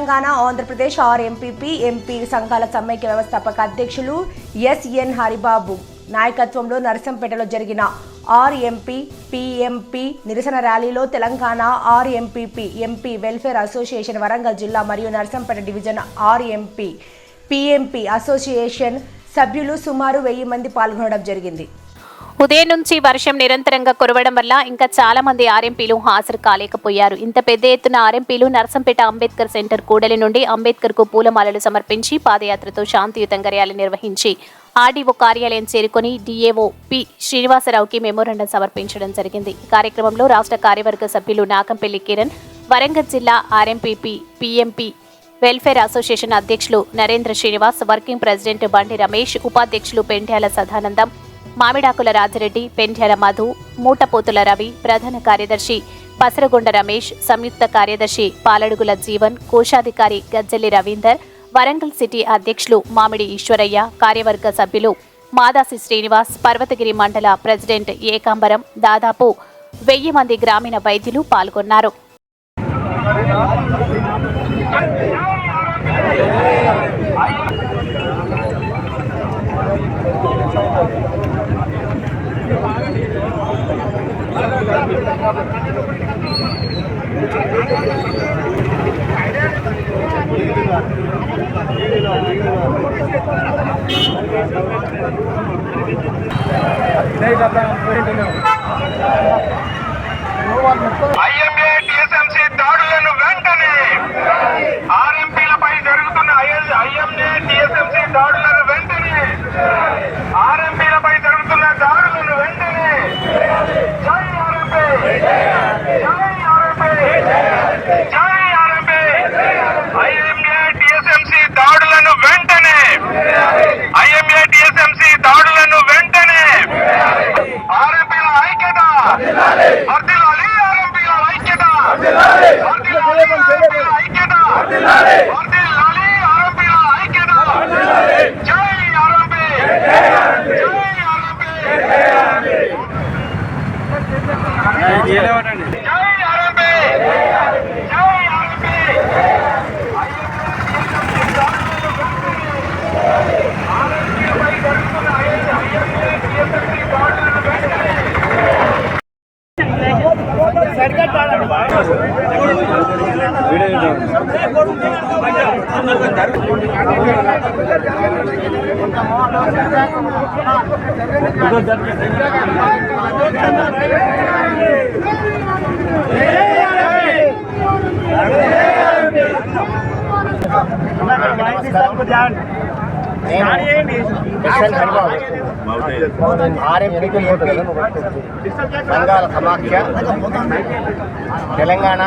Telangana Andhra Pradesh R MPP MP సంఘాల సమైక్య వ్యవస్థాపక అధ్యక్షులు ఎస్ఎన్ హరిబాబు. నాయకత్వంలో నరసంపేటలో జరిగిన ఆర్ఎంపీ పిఎంపీ నిరసన ర్యాలీలో Telangana R MPP MP welfare association Warangal జిల్లా మరియు Narasampet division RMP PMP association సభ్యులు సుమారు వెయ్యి మంది పాల్గొనడం జరిగింది. ఉదయం నుంచి వర్షం నిరంతరంగా కురవడం వల్ల ఇంకా చాలా మంది ఆర్ఎంపీలు హాజరు కాలేకపోయారు. ఇంత పెద్ద ఎత్తున ఆర్ఎంపీలు నర్సంపేట అంబేద్కర్ సెంటర్ కూడలి నుండి అంబేద్కర్కు పూలమాలలు సమర్పించి పాదయాత్రతో శాంతియుతంగా ర్యాలీ నిర్వహించి ఆర్డీఓ కార్యాలయం చేరుకొని డిఏఓ పి శ్రీనివాసరావుకి మెమోరాండం సమర్పించడం జరిగింది. ఈ కార్యక్రమంలో రాష్ట్ర కార్యవర్గ సభ్యులు నాకంపల్లి కిరణ్ వరంగల్ జిల్లా ఆర్ఎంపీపీ పీఎంపీ వెల్ఫేర్ అసోసియేషన్ అధ్యక్షులు నరేంద్ర శ్రీనివాస్ వర్కింగ్ ప్రెసిడెంట్ బండి రమేష్ ఉపాధ్యక్షులు పెండ్యాల సదానందం మామిడాకుల రాజరెడ్డి పెండ్యాల మధు మూటపోతుల రవి ప్రధాన కార్యదర్శి పసరగొండ రమేష్ సంయుక్త కార్యదర్శి పాలడుగుల జీవన్ కోశాధికారి గజ్జల్లి రవీందర్ వరంగల్ సిటీ అధ్యక్షులు మామిడి ఈశ్వరయ్య కార్యవర్గ సభ్యులు మాదాసి శ్రీనివాస్ పర్వతగిరి మండల ప్రెసిడెంట్ ఏకాంబరం దాదాపు వెయ్యి మంది గ్రామీణ వైద్యులు పాల్గొన్నారు. ఐఎంఏ టిఎస్ఎంసీ దాడులను వెంటనే ఆర్ఎంపీలపై జరుగుతున్న ఐఎంఏ టిఎస్ఎంసీ దాడులను వెంటనే ఆర్ఎంపీలపై జరుగుతున్న దాడులను వెంటనే జై ఆర్ఎంపీ జై ఆర్ఎంపీ జై ఆర్ఎంపీ ఐఎంఏ టిఎస్ఎంసీ దాడులను వెంటనే ఐఎంఏ టిఎస్ఎంసీ దాడులను వెంటనే ఆర్ఎంపీల ఐక్యత వర్ధిల్లాలి ఆర్ఎంపీల ఐక్యత వర్ధిల్లాలి ఆర్ఎంపీల ఐక్యత వర్ధిల్లాలి ఆర్ఎంపీల ఐక్యత జై ఆర్ఎంపీ జై ఆర్ఎంపీ జై ఆర్ఎంపీ జై ఆర్ఎంపీ ఆర్ఎంపీపై జరుగుతున్న ఐఎంఏ టీఎస్ఎంసీ దాడులను వెంటనే ఎస్ఎన్ హరిబాబు ఆర్ఎంపీ ఎంపీ సంఘాల సమాఖ్య తెలంగాణ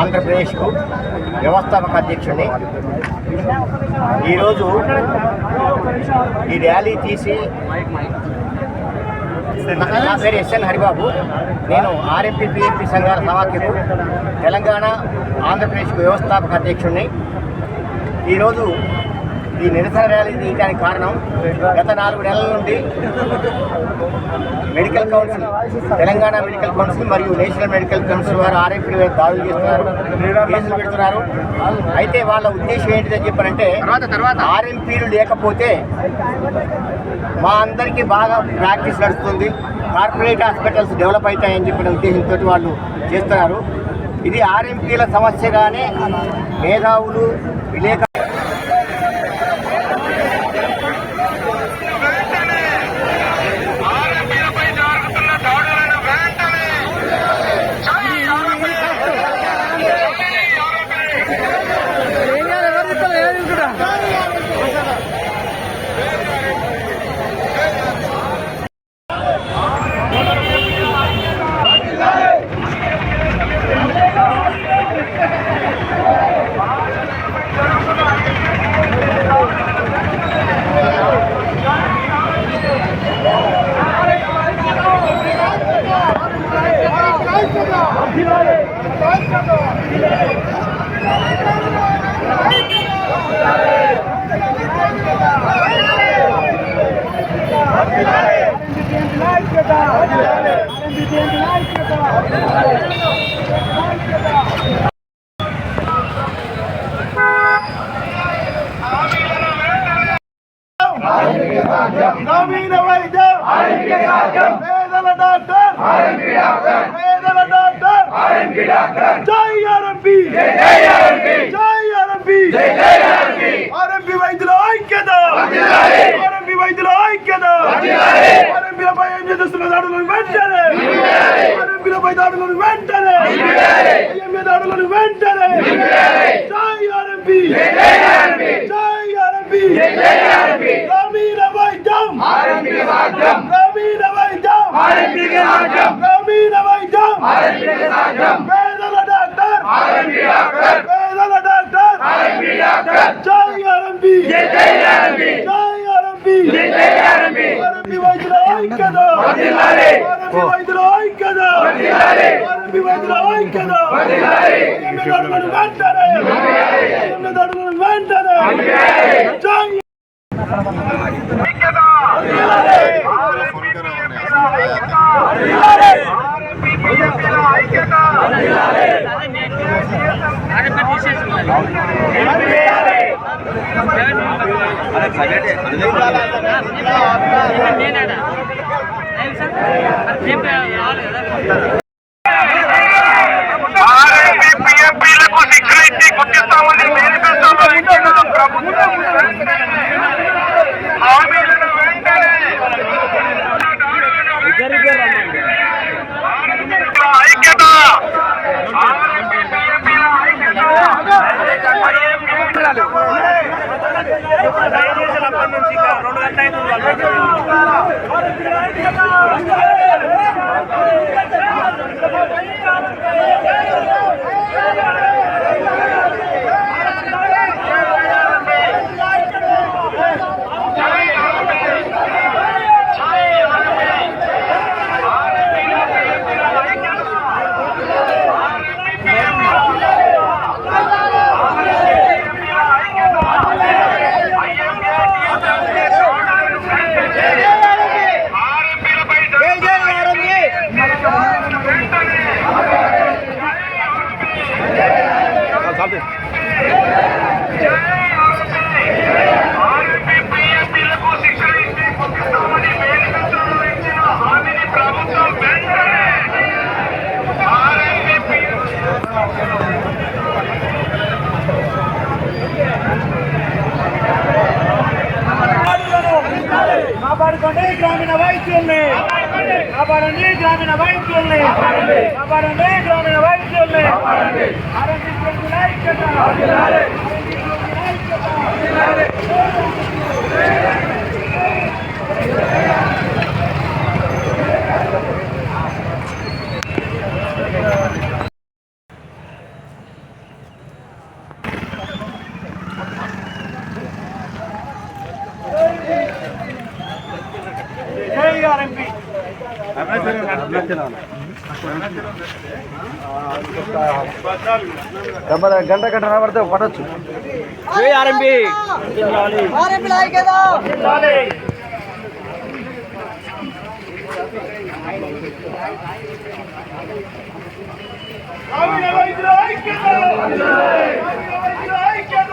ఆంధ్రప్రదేశ్కు వ్యవస్థాపక అధ్యక్షుడిని. ఈరోజు ఈ ర్యాలీ తీసి నా పేరు ఎస్ఎన్ హరిబాబు. నేను ఆర్ఎంపీ పిఎంపీ సంఘాల సమాఖ్యకు తెలంగాణ ఆంధ్రప్రదేశ్కు వ్యవస్థాపక అధ్యక్షుడిని. ఈరోజు ఈ నిరసన ర్యాలీ తీయడానికి కారణం గత నాలుగు నెలల నుండి medical council Telangana medical council మరియు నేషనల్ మెడికల్ కౌన్సిల్ వారు ఆర్ఎంపీ దాడులు చేస్తున్నారు కేసులు పెడుతున్నారు. అయితే వాళ్ళ ఉద్దేశం ఏంటిదని చెప్పారంటే ఆర్ఎంపీలు లేకపోతే మా అందరికీ బాగా ప్రాక్టీస్ నడుస్తుంది కార్పొరేట్ హాస్పిటల్స్ డెవలప్ అవుతాయని చెప్పిన ఉద్దేశంతో వాళ్ళు చేస్తున్నారు. ఇది ఆర్ఎంపీల సమస్యగానే మేధావులు విలేక డాక్టర్. పేదల డాక్టర్. జై ఆర్ఎంపీ. జై ఆర్ఎంపీ. ఆర్ఎంపీ. వైద్యుల ఐక్యత. ఆర్ఎంపీ వైద్యుల ఐక్యత. ఆర్ఎంపీలపై ఏం చేస్తున్న దాడులను వెంటనే. ఆర్ఎంపీలపై దాడులను వెంటనే. ఐఎంఏ దాడులను వెంటనే. జై ఆర్ఎంపీ. జై ఆర్ఎంపీ. గ్రామీణ వైద్యం. గ్రామీణ వైద్యం గ్రామీణ వైద్యం. పేదల డాక్టర్. పేదల డాక్టర్. జై ఆర్ఎంపీ. జై ఆర్ఎంపీ. ఆర్ఎంపీ. వైద్యుల ఐక్యత. ఆర్ఎంపీ వైద్యుల ఐక్యత. ఆర్ఎంపీ వైద్యుల ఐక్యత. వెంటనే. ఎమ్మె దాడులను వెంటనే. జై ఐక్యత నేను ఐక్యత ఆర్ఎంపీ పిఎంపీలకు శిక్షణ ఇచ్చి గుర్తిస్తామని మేనిఫెస్టోలో ఇచ్చిన ప్రభుత్వం హామీలను వెంటనే ఐక్యత ఆర్ఎంపీ పిఎంపీల ఆర్ఎంపీలపై ఆర్ఎంపీ పిఎంపీలకు శిక్షణ ఇచ్చి గుర్తిస్తామని మేనిఫెస్టోలో ఇచ్చిన హామీని ప్రభుత్వం వెంటనే ఆర్ఎంపీ కాపాడుకోండి గ్రామీణ వైద్యుల్ని. కాపాడండి గ్రామీణ వైద్యుల్ని. కాపాడండి గ్రామీణ వైద్యుల్ని. ఆరోగ్య ప్రజల ఐక్యత. గంట గంట పడితే పడవచ్చు వైద్యుల ఐక్యత వైద్యుల ఐక్యత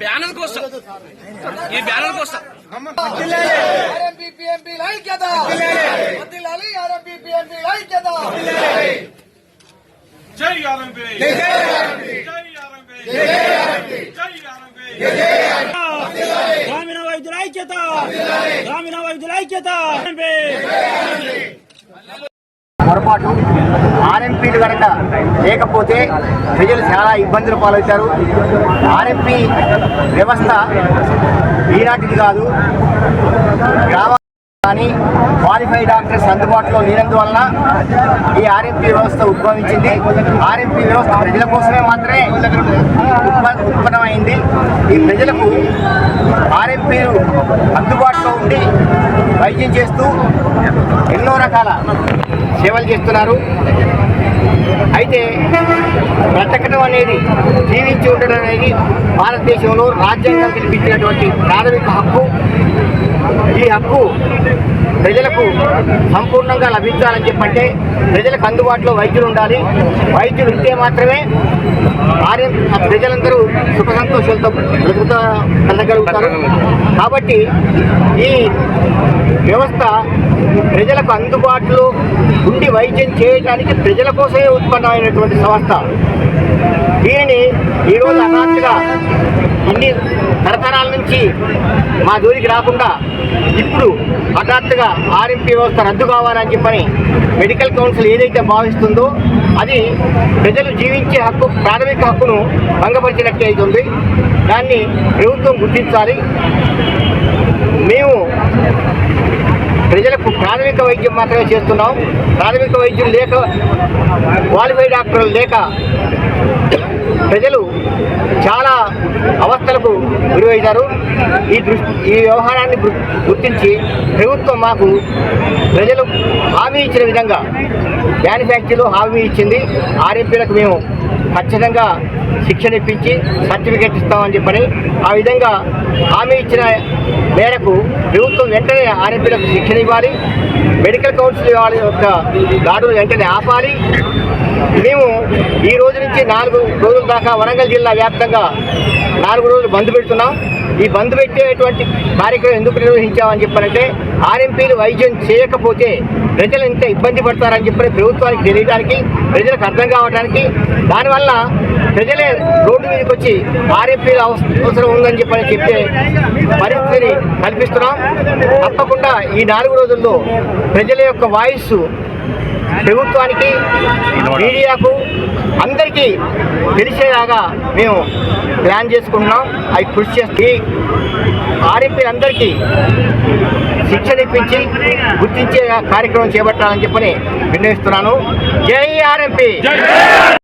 బ్యానర్ కోసం ఈ బ్యానర్ కోసం జై ఆర్ఎంపీ జై ఆర్ఎంపీ జై ఆర్ఎంపీ గ్రామీణ వైద్యుల ఐక్యత గ్రామీణ వైద్యుల ఐక్యత పొరపాటు ఆర్ఎంపీలు కనుక లేకపోతే ప్రజలు చాలా ఇబ్బందులు పాలవుతారు. ఆర్ఎంపీ వ్యవస్థ ఈనాటిది కాదు. గ్రామ కానీ క్వాలిఫైడ్ డాక్టర్స్ అందుబాటులో లేనందువలన ఈ ఆర్ఎంపీ వ్యవస్థ ఉద్భవించింది. ఆర్ఎంపీ వ్యవస్థ ప్రజల కోసమే మాత్రమే ఉత్పన్నమైంది ఈ ప్రజలకు ఆర్ఎంపీలు అందుబాటులో ఉండి వైద్యం చేస్తూ ఎన్నో రకాల సేవలు చేస్తున్నారు. అయితే బ్రతకడం అనేది జీవించి ఉండడం అనేది భారతదేశంలో రాజ్యాంగం కల్పించినటువంటి ప్రాథమిక హక్కు. ఈ హక్కు ప్రజలకు సంపూర్ణంగా లభించాలని చెప్పంటే ప్రజలకు అందుబాటులో వైద్యులు ఉండాలి. వైద్యులు ఉంటే మాత్రమే ఆర్యం ప్రజలందరూ సుఖ సంతోషాలతో బ్రతుకుతా వెళ్ళగలుగుతారు కాబట్టి ఈ వ్యవస్థ ప్రజలకు అందుబాటులో ఉండి వైద్యం చేయడానికి ప్రజల కోసమే ఉత్పన్నమైనటువంటి సంస్థ. దీనిని ఈరోజు అనాథగా ఇన్ని తరాల నుంచి మా జోలికి రాకుండా ఇప్పుడు హఠాత్తుగా ఆర్ఎంపీ వ్యవస్థ రద్దు కావాలని చెప్పని మెడికల్ కౌన్సిల్ ఏదైతే భావిస్తుందో అది ప్రజలు జీవించే హక్కు ప్రాథమిక హక్కును భంగపరిచినట్టు అవుతుంది. దాన్ని ప్రభుత్వం గుర్తించాలి. మేము ప్రజలకు ప్రాథమిక వైద్యం మాత్రమే చేస్తున్నాం. ప్రాథమిక వైద్యం లేక క్వాలిఫైడ్ డాక్టర్లు లేక ప్రజలు చాలా అవస్థలకు ఈ దృష్టి ఈ వ్యవహారాన్ని గుర్తించి ప్రభుత్వం మాకు ప్రజలు హామీ ఇచ్చిన విధంగా మ్యానుఫ్యాక్చర్లో హామీ ఇచ్చింది. ఆర్ఎంపీలకు మేము ఖచ్చితంగా శిక్షణ ఇప్పించి సర్టిఫికేట్ ఇస్తామని చెప్పని ఆ విధంగా హామీ ఇచ్చిన మేరకు ప్రభుత్వం వెంటనే ఆర్ఎంపీలకు శిక్షణ ఇవ్వాలి. మెడికల్ కౌన్సిల్ వాళ్ళ యొక్క దాడులు వెంటనే ఆపాలి. మేము ఈ రోజు నుంచి నాలుగు రోజుల దాకా వరంగల్ జిల్లా వ్యాప్తంగా నాలుగు రోజులు బంద్ పెడుతున్నాం. ఈ బంద్ పెట్టేటువంటి కార్యక్రమం ఎందుకు నిర్వహించామని చెప్పారంటే ఆర్ఎంపీలు వైద్యం చేయకపోతే ప్రజలు ఎంత ఇబ్బంది పడతారని చెప్పి ప్రభుత్వానికి తెలియడానికి ప్రజలకు అర్థం కావడానికి దానివల్ల ప్రజలే రోడ్డు మీదకి వచ్చి ఆర్ఎంపీలు అవసరం ఉందని చెప్పని చెప్తే పరిస్థితిని కల్పిస్తున్నాం. తప్పకుండా ఈ నాలుగు రోజుల్లో ప్రజల యొక్క వాయిస్ ప్రభుత్వానికి మీడియాకు అందరికీ తెలిసేలాగా మేము ప్లాన్ చేసుకుంటున్నాం. అవి కృషి చేస్తే ఆర్ఎంపీ అందరికీ శిక్షణ ఇప్పించి గుర్తించే కార్యక్రమం చేపట్టాలని చెప్పని నిర్ణయిస్తున్నాను జై ఆర్ఎంపీ!